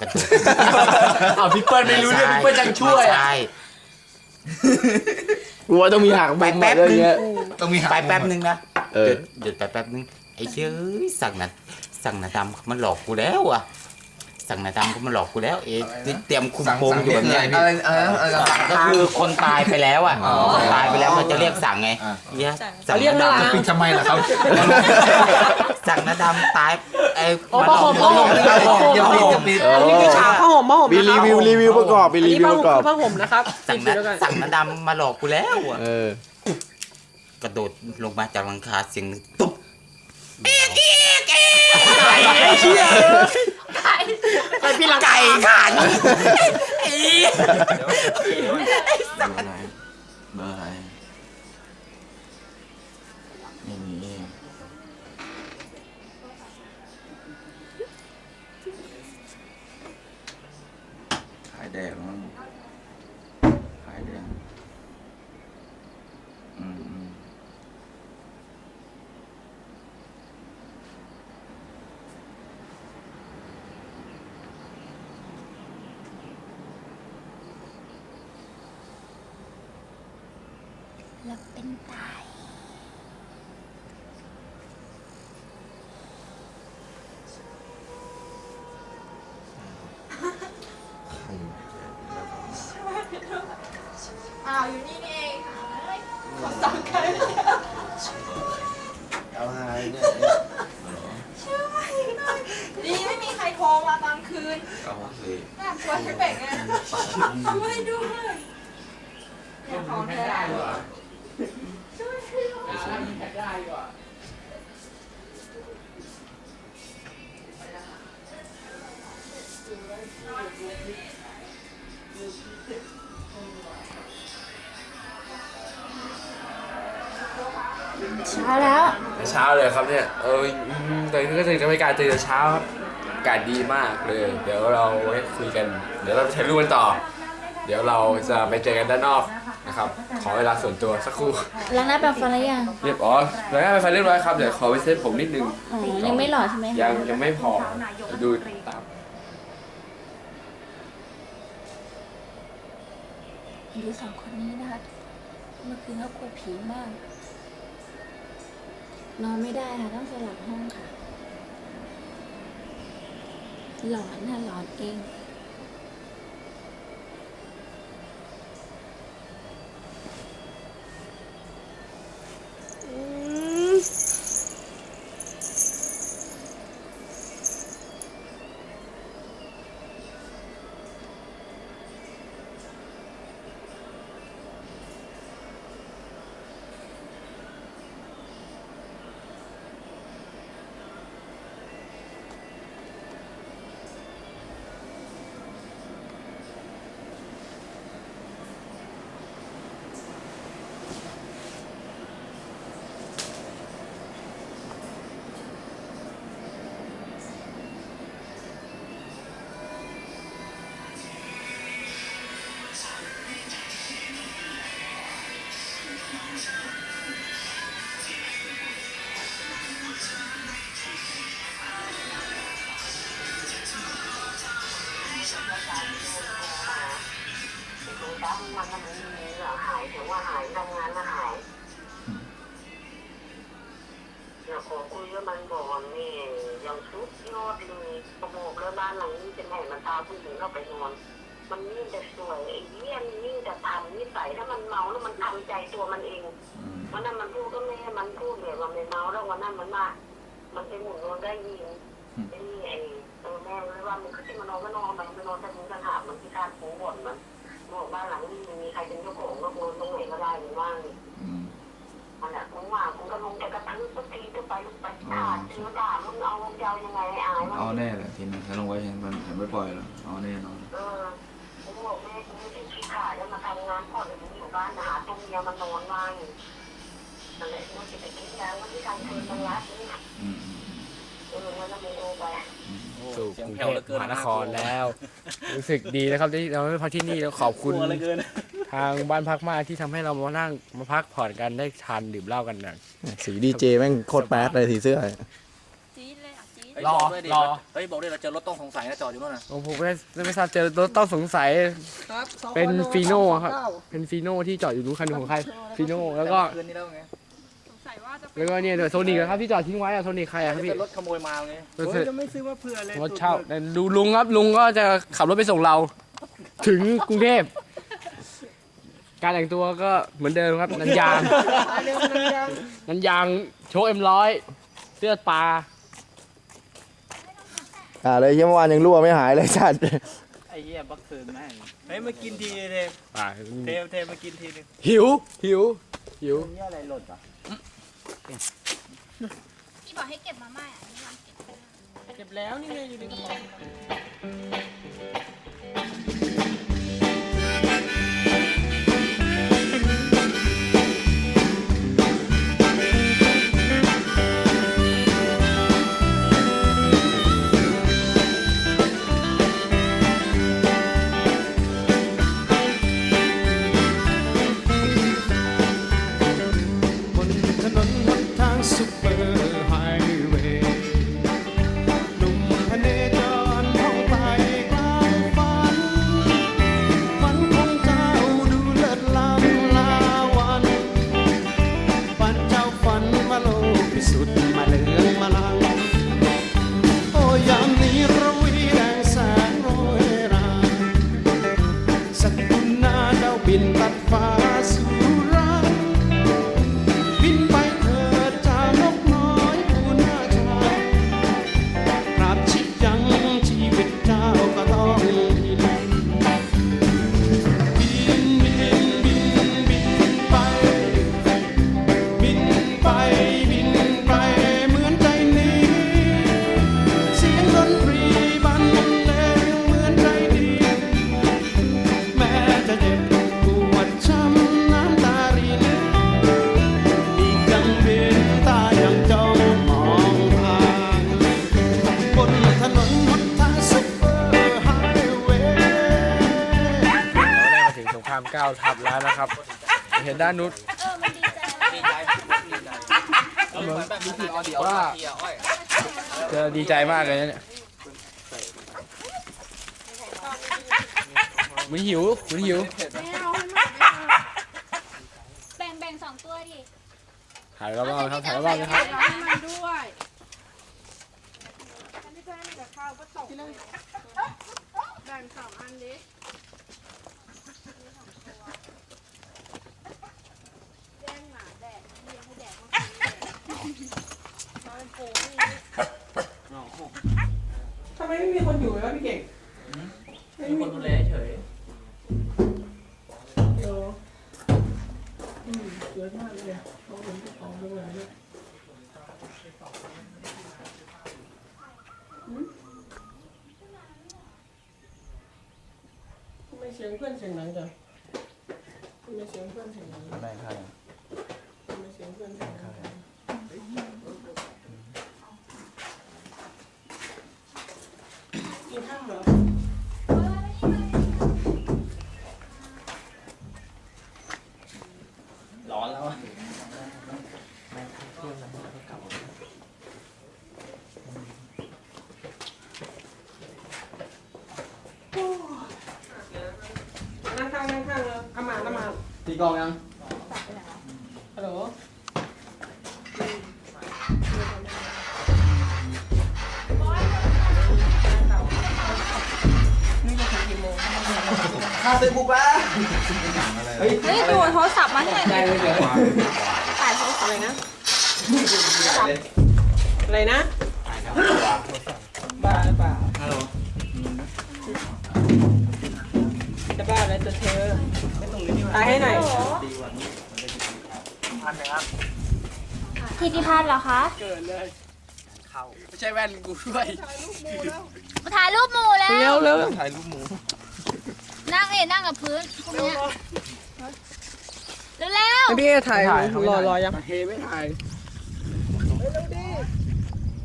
กระโดดเอาพี่เปิ้ลไม่รู้เรื่องพี่เปิ้ลยังช่วยไม่อะใช่กูว่าต้องมีหักไปมุมแป๊อะบเรื่องนึง เงี้ยต้องมีหาไปแป๊บนึงนะเออหยุดหยุดไปแป๊บนึงไอ้เชื่อสั่งนะสั่งนะดำมันหลอกกูแล้วอะ สั่งนะดำก็มันหลอกกูแล้วเอ๊ะเตรียมคุมโปงอยู่แบบเนี้ยอะไรอะไรอะไรสั่งก็คือคนตายไปแล้วอะอ๋อคนตายไปแล้วมันจะเรียกสั่งไงอ่าเนี่ยสั่งเรียกนะว่าดำปิดทำไมล่ะครับสั่งนะดำตายไอ้อ๋อผ้าห่มผ้าห่มอย่าปิดอย่าปิดอย่าปิดเอออันนี้คือฉากผ้าห่มผ้าห่มมีนะครีบวิวรีวิวประกอบมีอันรีนี้วิวผ้าประกอบห่มคือผ้าห่มนะครับสั่งดูนะแล้วกันสั่งนะดำมาหลอกกูแล้วอะเออกระโดดลงมาจากหลังคาเสียง หนึ่งตุ๊บไปพี่ลังไก่ขันไอ้เบอร์อะไรเบอร์อะไร แล้ว เลยครับเนี่ยเอออืมตอนนี้ก็ตื่นกันไม่กล้ารตื่นแต่เช้าครับอากาศดีมากเลย เดี๋ยวเราไว้คุยกัน เดี๋ยวเราไปถ่ายรูปกันต่อ เดี๋ยวเราจะไปเจอกันด้านนอกนะครับ ขอเวลาส่วนตัวสักครู่ ล้างหน้าแปรงฟันแล้วยังเรียบอ๋อแล้วงานไปไฟเรียบร้อยครับ เดี๋ยวขอไปเซ็ตผมนิดนึง อ๋อยังไม่หล่อใช่ไหมคะยังยังไม่พอเดี๋ยวดูตาม ดูสองคนนี้นะคะเมื่อคืนเขากลัวผีมาก นอนไม่ได้ค่ะ ต้องสลับห้องค่ะ หลอนนะหลอนเอง อยากขอคุยกับมันก่อนนี่ยังชุดยอดเลยโอ้โหแล้วบ้านหลังนี้จะแม่มันพาผู้หญิงเข้าไปนอนมันยิ่งจะสวยไอ้เยี่ยนยิ่งจะทำนิสัยถ้ามันเมาแล้วมันทำใจตัวมันเองอืมวันนั้นมันพูดก็แม่มันพูดแบบว่าไม่เมาแล้ววันนั้นมันมามันไปหมุนโดนได้ยิงไอ้นี่ไอ้เออแม่เลยว่ามันก็จะมานอนก็นอนมันไปนอนแต่มึง ขาดเชื้อด่ามึงเอาเจ้ายังไงไอ้อายมันเอาแน่แหละทีนี้ถ้าลงไว้เห็นมันเห็นไม่ปล่อยแล้วเอาแน่นอนเออกูบอกแม่กูไม่ได้ขี้ขาดแล้วมาทำงานพ่อแต่มึงอยู่บ้านหาตรงเมียมันนอนว่างนั่นแหละมึงจะไปกินยาวันที่ทางคืนมันรัดนี่อืมอืมเออแล้วก็ไม่โอไปสู่กรุงเทพมหานครแล้ว รู้สึกดีนะครับที่เราได้พักที่นี่แล้วขอบคุณทางบ้านพักมากที่ทำให้เรามานั่งมาพักผ่อนกันได้ทานดื่มเหล้ากันนะสีดีเจแม่งโคตรแป๊ดเลยสีเสื้อจี๊ด เลยอะจี๊ดรอรอ เฮ้ยบอกด้วยเราเจอรถต้องสงสัยนะจอดอยู่นู่นน่ะผมผมไม่ไม่ทราบเจอรถต้องสงสัย ครับเป็นฟีโน่ครับ เป็นฟีโน่ที่จอดอยู่นู้นคันหนึ่งของใครฟีโน่แล้วก็ คืนนี้แล้วไงแล้วก็เนี่ยเดี๋ยวโซนิกครับที่จอดทิ้งไว้อะโซนิกใครอะครับจะพี่เป็นรถขโมยมาไงรถโอ้ยจะไม่ซื้อมาเผื่อเลยรถเช่าแต่ดูลุงครับลุงก็จะขับรถไปส่งเรา ถึงกรุงเทพการแต่งตัวก็เหมือนเดิมครับนันยางเรื่องนั้นยังนันยางโชว์เอ็มร้อยเสื้อปลา อ่าเลยเมื่อวานยังรั่วไม่หายเลยจัดไอ้เหี้ยบักคืนแม่งเฮ้ยมากินทีเทมปลาเทมเทมมากินทีนึงหิว หิว หิวนี่อะไรหล่นอะพี่บอกให้เก็บมาม่าอันนี้วางเก็บเก็บแล้วนี่ไงอยู่ในกระเป๋า บินตัดฟ้า ครับ เห็นด้านนู้นเออมันดีใจดีใจดีใจเหมือนแบบมีที่ออเดียวว่าเที่ยวอ้อยจะดีใจมากเลยนะเนี่ยเหมันหิวเหมันหิวไม่เอาให้มันไม่เอาแบ่งแบ่งสองตัวดิถ่ายรอบๆนะครับถ่ายรอบๆนะครับให้มันด้วยอันนี้จะให้มันกับข้าวก็ตกเลยแบ่งสองอันดิแย่งหมาแดดเลี้ยงให้แดดมันกินแดดนอนเป็นปูนี่ ทำไมไม่มีคนอยู่วะพี่เก่งมีคนดูแลเฉยเดี๋ยวอืมเยอะมากเลยเขาเป็นเจ้าของโรงแรมด้วยหืมทำไมเสียงเพื่อนเสียงดังจังทำไมเสียงเพื่อนเสียงดังจังแบ่งใครท ตีกองยังฮัลโหลนี่จะถึงกี่โมงข้าซื้อบุกแล้วเฮ้ยเฮ้ยดูโทรศัพท์มาให้หน่อยได้เลยเดี๋ยวถ่ายโทรศัพท์อะไรนะ อะไรนะบ้าหรือเปล่าฮัลโหลจะบ้าอะไรตัวเธอ ตายให้หน่อยทิติพัฒน์เหรอคะเกิดเลยไม่ใช่แว่นกูด้วยมาถ่ายรูปหมู่แล้ว เร็วเร็วถ่ายรูปหมู นั่งเอยนั่งกับพื้นพวกเนี้ยเร็วพี่ถ่ายรอรอยังเฮไม่ถ่ายๆ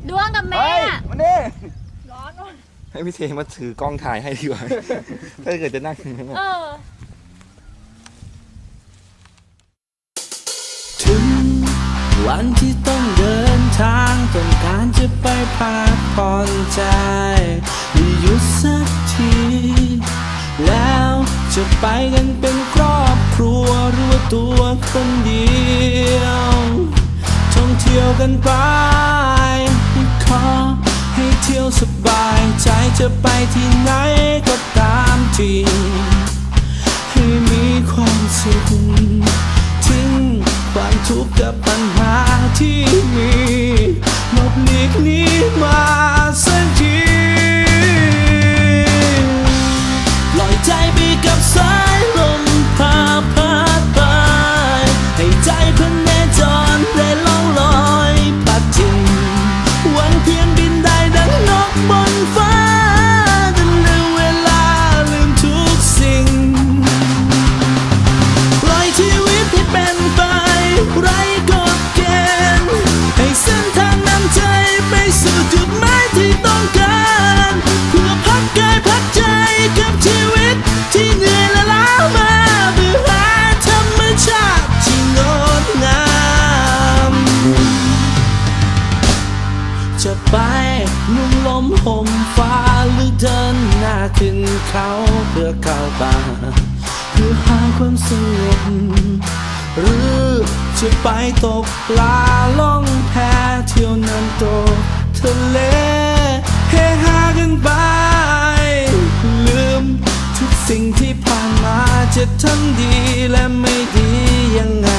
ดวงกับแม่มาเน่ให้พี่เทมาถือกล้องถ่ายให้ดีกว่า ถ้าเกิดจะนั่งเออ วันที่ต้องเดินทางต้องการจะไปพักผ่อนใจหยุดสักที แล้วจะไปกันเป็นครอบครัวหรือว่าตัวคนเดียวท่องเที่ยวกันไปขอให้เที่ยวสบายใจจะไปที่ไหนก็ตามทีให้มีความสุขทิ้งความทุกข์กับปัญ ห หน้าขึ้นเขาเพื่อเข้าป่าเพื่อหาความสงบหรือจะไปตกปลาล่องแพเที่ยวน้ำตกทะเลเฮฮากันไป ลืมทุกสิ่งที่ผ่านมาจะทั้งดีและไม่ดียังไง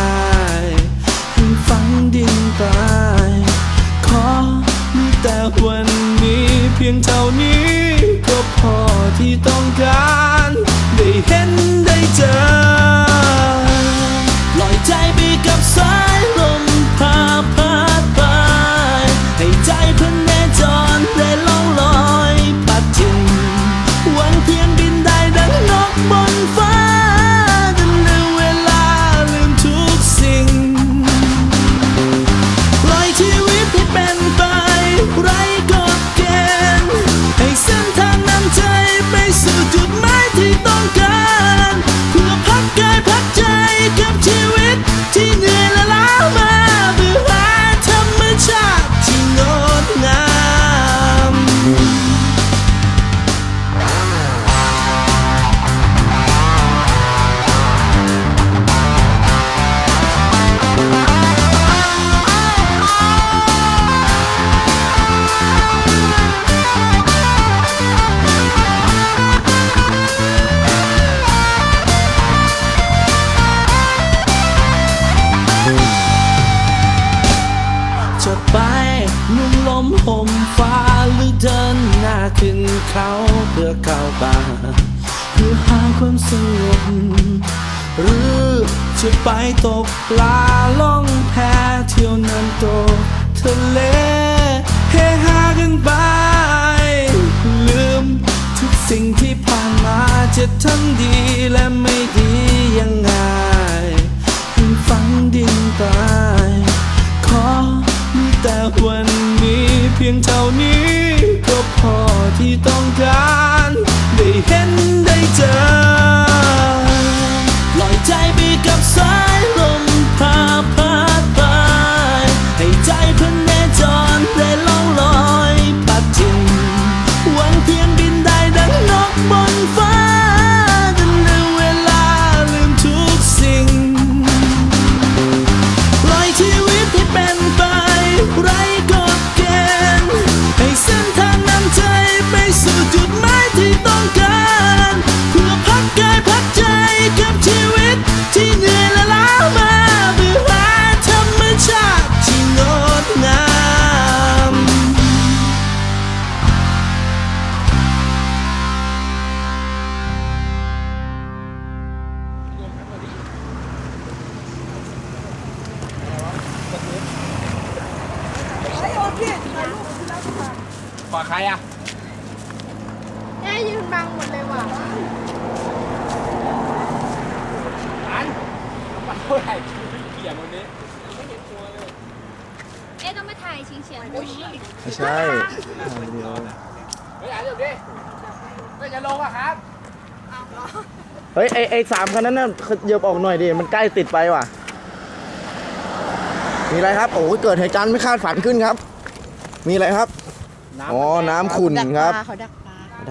ให้ฝังดินไปขอมีแต่วันนี้เพียงเท่านี้ พอที่ต้องการ ได้เห็นได้เจอ ไปตกปลาล่องแพเที่ยวน้ำตทะเลเฮฮากันไป ลืมทุกสิ่งที่ผ่านมาจะทั้งดีและไม่ดียังไงให้ฝังดินไปขอมีแต่วันนี้เพียงเท่านี้ก็พอที่ต้องการ ไม่ใช่ทางเดียวเฮ้ยอ่านเดี๋ยวดิไม่จะลงอะครับเฮ้ยไอไอสามคันนั้นน่ะขยับออกหน่อยดิ มันใกล้ติดไปว่ะ มีอะไรครับ โอ้ยเกิดเหตุการณ์ไม่คาดฝันขึ้นครับ มีอะไรครับ อ๋อ น้ำขุ่นครับ เขาดัก